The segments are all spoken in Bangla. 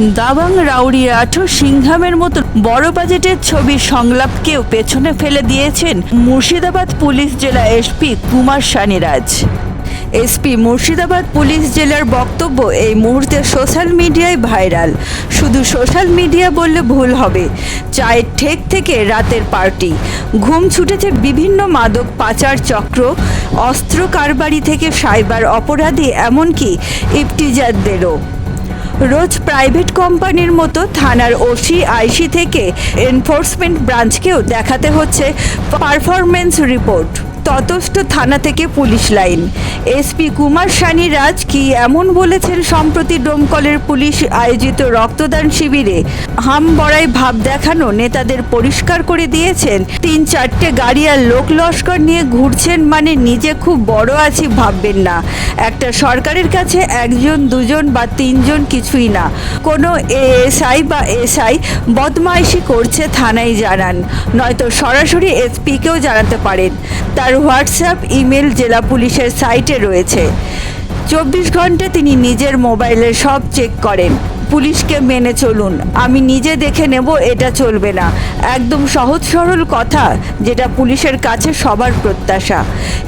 দাবাং রাউরি রাঠো সিংহামের মতো বড় বাজেটের ছবির সংলাপকেও পেছনে ফেলে দিয়েছেন মুর্শিদাবাদ পুলিশ জেলা SP Kumar Sunnyraj SP Murshidabad police জেলার বক্তব্য এই মুহূর্তে সোশ্যাল মিডিয়ায় ভাইরাল। শুধু সোশ্যাল মিডিয়া বললে ভুল হবে। চায়ের ঠেক থেকে রাতের পার্টি। ঘুম ছুটেছে বিভিন্ন মাদক পাচার চক্র, অস্ত্র কারবারি থেকে সাইবার অপরাধী, এমনকি ইফটিজারদেরও রোজ প্রাইভেট কোম্পানির মতো থানার ওসি আইসি থেকে এনফোর্সমেন্ট ব্রাঞ্চকেও দেখাতে হচ্ছে পারফরমেন্স রিপোর্ট ততস্থ থানা থেকে police line. SP Kumar Sunny Raj কি এমন বলেছেন? সম্প্রতি ডোমকলের পুলিশ আয়োজিত রক্তদান শিবিরে হাম বড়াই ভাব দেখানো নেতাদের পরিষ্কার করে দিয়েছেন। তিন চারটে গাড়ি আর লোক লস্কর নিয়ে ঘুরছেন মানে নিজে খুব বড় আছি ভাববেন না। একটা সরকারের কাছে একজন, দুজন বা তিনজন কিছুই না। কোনো এএসআই বা এসআই বদমাইশি করছে থানায় জানান। নয়তো সরাসরি এসপিকেও জানাতে পারেন। তার হোয়াটসঅ্যাপ, ইমেল জেলা পুলিশের সাইটে রয়েছে। চব্বিশ ঘণ্টা তিনি নিজের মোবাইলে সব চেক করেন। পুলিশকে মেনে চলুন, আমি নিজে দেখে নেব এটা চলবে না। একদম সহজ সরল কথা, যেটা পুলিশের কাছে সবার প্রত্যাশা।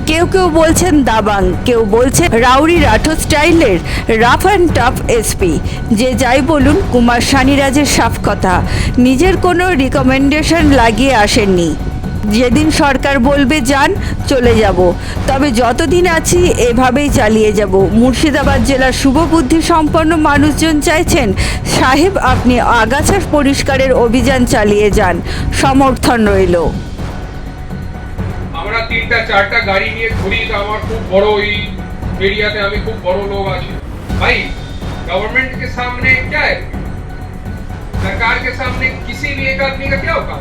কেউ কেউ বলছেন দাবাং, কেউ বলছে রাউরি রাঠো স্টাইলের রাফ অ্যান্ড টাফ এসপি যে যাই বলুন, কুমার সানিরাজের সাফ কথা। নিজের কোনো রিকমেন্ডেশন লাগিয়ে আসেননি। যেদিন সরকার বলবে যান চলে যাব তবে যতদিন আছি এভাবেই চালিয়ে যাব মুর্শিদাবাদ জেলার শুভবুদ্ধি সম্পন্ন মানুষজন চাইছেন সাহেব আপনি আগাছার পরিষ্কারের অভিযান চালিয়ে যান সমর্থন রইল আমরা তিনটা চারটা গাড়ি নিয়ে ঘুরি তো আমার খুব বড় ওই এরিয়াতে আমি খুব বড় লোক আছি भाई गवर्नमेंट के सामने क्या है सरकार के सामने किसी भी एक आदमी का क्या होगा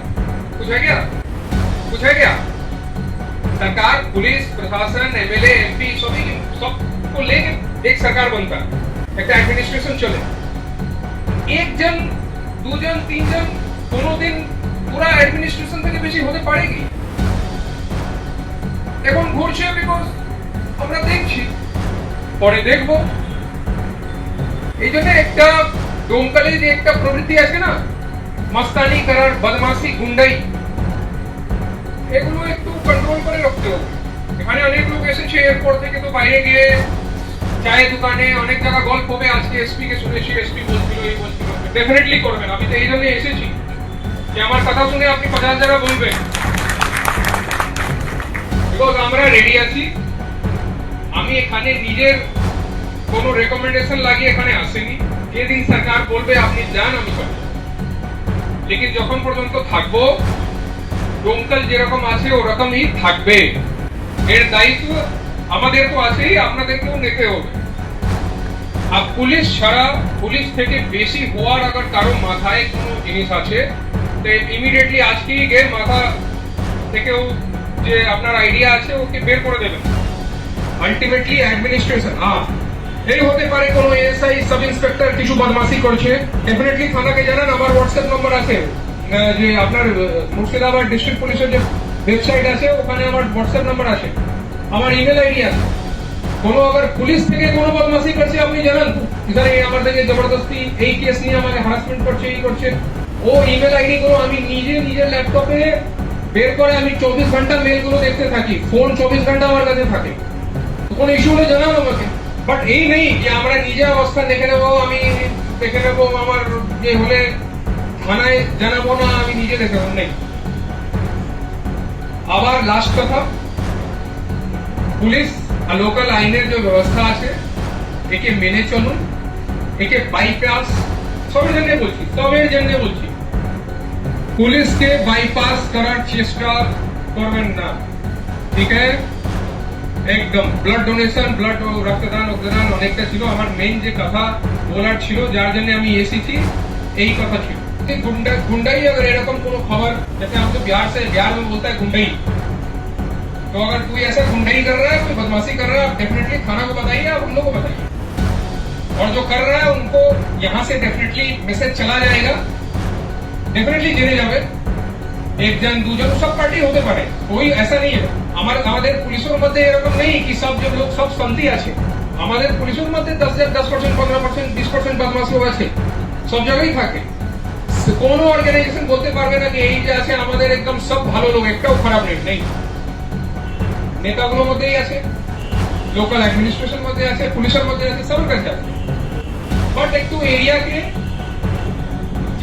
कुछ है क्या कुछ है क्या सरकार पुलिस प्रशासन एमएलए एमपी सभी सबको लेके एक सरकार बनता है একটা অ্যাডমিনিস্ট্রেশন চলে একজন দুজন তিনজন কোনোদিন পুরা অ্যাডমিনিস্ট্রেশন থেকে বেশি হতে পারে কি এখন ঘুরছে বিকজ আমরা দেখছি পরে দেখব এই জন্য একটা ডোমকালে যে একটা প্রবৃত্তি আছে না মাস্তানি করার বদমাসি গুন্ডাই এগুলো একটু কন্ট্রোল করে রাখতে হবে। এখানে অনেক লোক এসেছে এরপর থেকে তো বাইরে গিয়ে চায়ের দোকানে অনেক জায়গা গল্প হবে, আজকে এসপি কে শুনেছি, এসপি বলছিল, এই বলছিল। ডেফিনেটলি করবেন, আমি তো এই জন্য এসেছি। যে আমার কথা শুনে আপনি পঞ্চাশ জায়গা বলবেন। বিকজ আমরা রেডি আছি। আমি এখানে নিজের কোনো রেকমেন্ডেশন লাগিয়ে এখানে আসিনি। যেদিন সরকার বলবে, আপনি যান, আমি করব। লেকিন যখন পর্যন্ত থাকব ডোমকল যেরকম আছে, ওরকমই থাকবে। এর দায়িত্ব আমাদের তো আছেই, আপনাদেরকেও নিতে হবে। আর পুলিশ ছাড়া, পুলিশ থেকে বেশি হওয়ার আবার কারও মাথায় কোনো জিনিস আছে? তো ইমিডিয়েটলি আজকেই গিয়ে মাথা থেকেও যে আপনার আইডিয়া আছে, ওকে বের করে দেবেন। আলটিমেটলি অ্যাডমিনিস্ট্রেশন হ্যাঁ। এই হতে পারে কোনো এসআই সাব ইন্সপেক্টর কিছু বদমাসি করছে। ডেফিনেটলি থানাকে জানান, আমার হোয়াটসঅ্যাপ নম্বর আছে। যে আপনার মুর্শিদাবাদ ডিস্ট্রিক্ট পুলিশের যে ওয়েবসাইট আছে, ওখানে আমার হোয়াটসঅ্যাপ নম্বর আছে। আমার ইমেল আইডি আছে। কোনো আবার পুলিশ থেকে কোনো বদমাসি করছে, আপনি জানান তো? এখানে আমার থেকে জবরদস্তি এই কেস নিয়ে আমাকে হারাসমেন্ট করছে, এই করছে। ও ইমেল আইডি গুলো আমি নিজে, নিজের ল্যাপটপে বের করে আমি চব্বিশ ঘণ্টা মেলগুলো দেখতে থাকি। ফোন চব্বিশ ঘণ্টা আমার কাছে থাকে। কোনো ইস্যু হলে জানান আমাকে। বাট এই নেই যে আমরা নিজে অবস্থা দেখে নেব, আমি দেখে নেব আমার যে হলে থানায় জানাব না, আমি নিজে দেখে নেব নেই। আবার লাস্ট কথা, পুলিশ আর লোকাল আইনের যে ব্যবস্থা আছে, একে মেনে চলুন, একে বাইপাস সবের জন্য বলছি সবের জন্য বলছি। পুলিশকে বাইপাস করার চেষ্টা করবেন না, ঠিক আছে? একদম ব্লাড ডোনেশন ব্লাড রক্তদান রক্তদান অনেকটা ছিল। আমার মেইন যে কথা বলার ছিল, যার জন্য আমি এসেছি, এই কথা ছিল। গুন্ডা গুন্ডাই अगर এরকম কোনো খবর जैसे हम तो बिहार से, बिहार में बोलता है गुंडई तो अगर कोई ऐसा गुंडई कर रहा है, कोई बदमाशी कर रहा है, आप डेफिनेटली थाना को बताइए, आप उन लोगों को बताइए। और जो कर रहा है, उनको यहाँ से डेफिनेटली मैसेज चला जाएगा। डेफिनेटली जेने जावे एक जन, दो जन, सब पार्टी होते पड़े। कोई ऐसा नहीं है। हमारे আমার আমাদের পুলিশের মধ্যে এরকম নেই কি সব যে লোক সব শান্তি আছে मध्य পুলিশের মধ্যে দশ দশ পার্সেন্ট পনেরো পার্সেন্ট বিশ পার্সেন্ট বদমাশি सब जगह ही থাকে কোনো অর্গানাইজেশন বলতে পারবে না যে আছে, আমাদের একদম সব ভালো লোক, একটাও খারাপ নেই। নেতাগুলোর মধ্যেই আছে লোকাল অ্যাডমিনিস্ট্রেশন মধ্যে আছে, পুলিশের মধ্যে আছে, সবার কাছে আছে। বাট একটু এরিয়াকে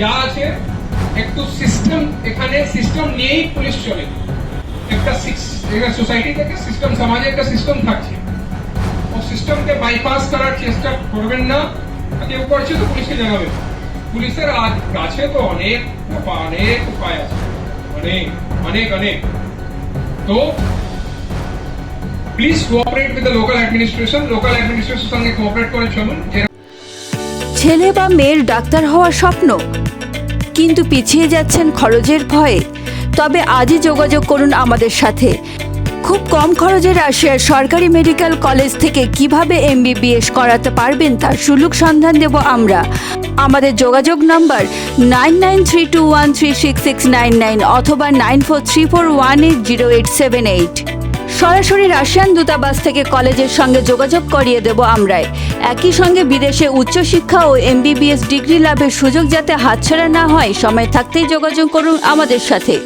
যা আছে, একটু সিস্টেম এখানে সিস্টেম নিয়েই পুলিশ চলে। একটা সোসাইটি থেকে সিস্টেম সমাজে একটা সিস্টেম থাকছে। ও সিস্টেমকে বাইপাস করার চেষ্টা করবেন না কেউ করছে তো পুলিশকে জানাবেন। পুলিশের আজ কাছে তো অনেক অনেক উপায় আছে। অনেক অনেক অনেক। তো please cooperate with the local administration local অ্যাডমিনিস্ট্রেশনের সঙ্গে কোঅপারেট করে চলুন। ছেলে বা মেয়ের ডাক্তার হওয়ার স্বপ্ন, কিন্তু পিছিয়ে যাচ্ছেন খরচের ভয়ে। তবে আজই যোগাযোগ করুন আমাদের সাথে। খুব কম খরচে রাশিয়ার সরকারি মেডিকেল কলেজ থেকে কীভাবে এমবিবিএস করাতে পারবেন তার সুলুক সন্ধান দেব আমরা। আমাদের যোগাযোগ number nine nine three two one three six six nine nine অথবা nine four three four one eight zero eight seven eight. সরাসরি রাশিয়ান দূতাবাস থেকে কলেজের সঙ্গে যোগাযোগ করিয়ে দেব আমরাই। একই সঙ্গে বিদেশে উচ্চশিক্ষা ও এমবিবিএস ডিগ্রি লাভের সুযোগ যাতে হাতছাড়া না হয়, সময় থাকতেই যোগাযোগ করুন আমাদের সাথে।